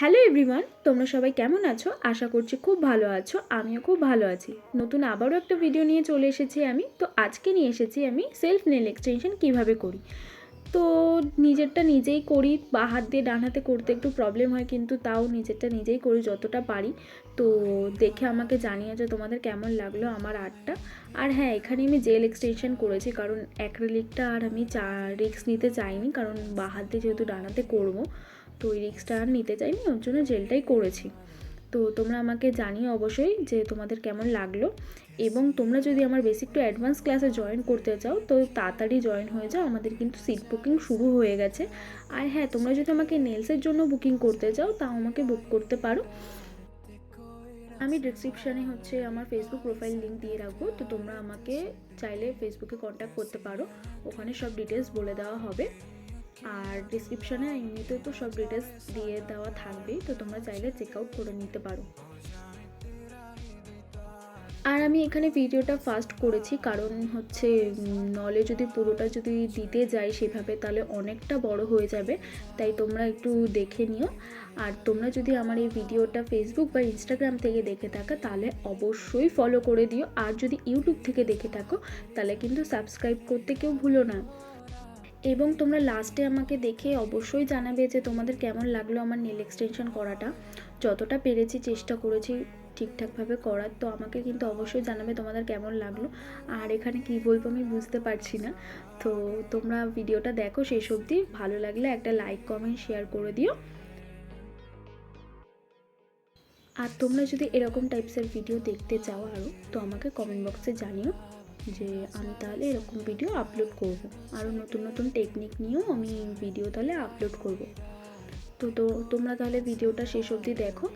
Hello everyone তোমরা সবাই কেমন আছো? আশা করছি খুব ভালো আছো, আমিও খুব ভালো আছি। নতুন আবারও একটা ভিডিও নিয়ে চলে এসেছি আমি। তো আজকে নিয়ে এসেছি আমি সেলফ নেল এক্সটেনশন কীভাবে করি? তো নিজেরটা নিজেই করি বা হাত দিয়ে ডান হাতে করতে একটু প্রবলেম হয়, কিন্তু তাও নিজেরটা নিজেই করি যতটা পারি। তো দেখে আমাকে জানিয়ে যে তোমাদের কেমন লাগল আমার আর্টটা। আর হ্যাঁ এখানে আমি জেল এক্সটেনশন করেছি, কারণ অ্যাক্রিলিকটা আর আমি চা রিক্স নিতে চাইনি, কারণ বা হাত দিয়ে যেহেতু ডানাতে করব তো ওই রিক্সটা আর নিতে চাইনি, ওর জন্য জেলটাই করেছি। তো তোমরা আমাকে জানিও অবশ্যই যে তোমাদের কেমন লাগল এবং তোমরা যদি আমার বেসিক টু অ্যাডভান্স ক্লাসে জয়েন করতে চাও, তো তাড়াতাড়ি জয়েন হয়ে যাও। আমাদের কিন্তু সিট বুকিং শুরু হয়ে গেছে। আর হ্যাঁ তোমরা যদি আমাকে নেলসের জন্য বুকিং করতে চাও, তাও আমাকে বুক করতে পারো। আমি ডিসক্রিপশানে হচ্ছে আমার ফেসবুক প্রোফাইল লিঙ্ক দিয়ে রাখব। তো তোমরা আমাকে চাইলে ফেসবুকে কন্ট্যাক্ট করতে পারো। ওখানে সব ডিটেলস বলে দেওয়া হবে। আর ডিসক্রিপশানে এমনিতে তো সব ডিটেলস দিয়ে দেওয়া থাকবেই, তো তোমরা চাইলে চেক আউট করে নিতে পারো। আর আমি এখানে ভিডিওটা ফাস্ট করেছি, কারণ হচ্ছে নলে যদি পুরোটা যদি দিতে যাই সেভাবে, তাহলে অনেকটা বড় হয়ে যাবে। তাই তোমরা একটু দেখে নিও। আর তোমরা যদি আমার এই ভিডিওটা ফেসবুক বা ইনস্টাগ্রাম থেকে দেখে থাকো, তাহলে অবশ্যই ফলো করে দিও। আর যদি ইউটিউব থেকে দেখে থাকো, তাহলে কিন্তু সাবস্ক্রাইব করতে কেউ ভুলো না। এবং তোমরা লাস্টে আমাকে দেখে অবশ্যই জানাবে যে তোমাদের কেমন লাগল আমার নেল এক্সটেনশন করাটা। যতটা পেরেছি চেষ্টা করেছি ঠিকঠাকভাবে করার, তো আমাকে কিন্তু অবশ্যই জানাবে তোমাদের কেমন লাগল। আর এখানে কি বলব আমি বুঝতে পারছি না। তো তোমরা ভিডিওটা দেখো শেষ অবধি, ভালো লাগলে একটা লাইক কমেন্ট শেয়ার করে দিও। আর তোমরা যদি এরকম টাইপসের ভিডিও দেখতে চাও আরও তো আমাকে কমেন্ট বক্সে জানিও। যে আমি তাহলে এরকম ভিডিও আপলোড করব। আরও নতুন নতুন টেকনিক নিয়েও আমি ভিডিও তাহলে আপলোড করব। তো তো তোমরা তাহলে ভিডিওটা শেষ অবধি দেখো।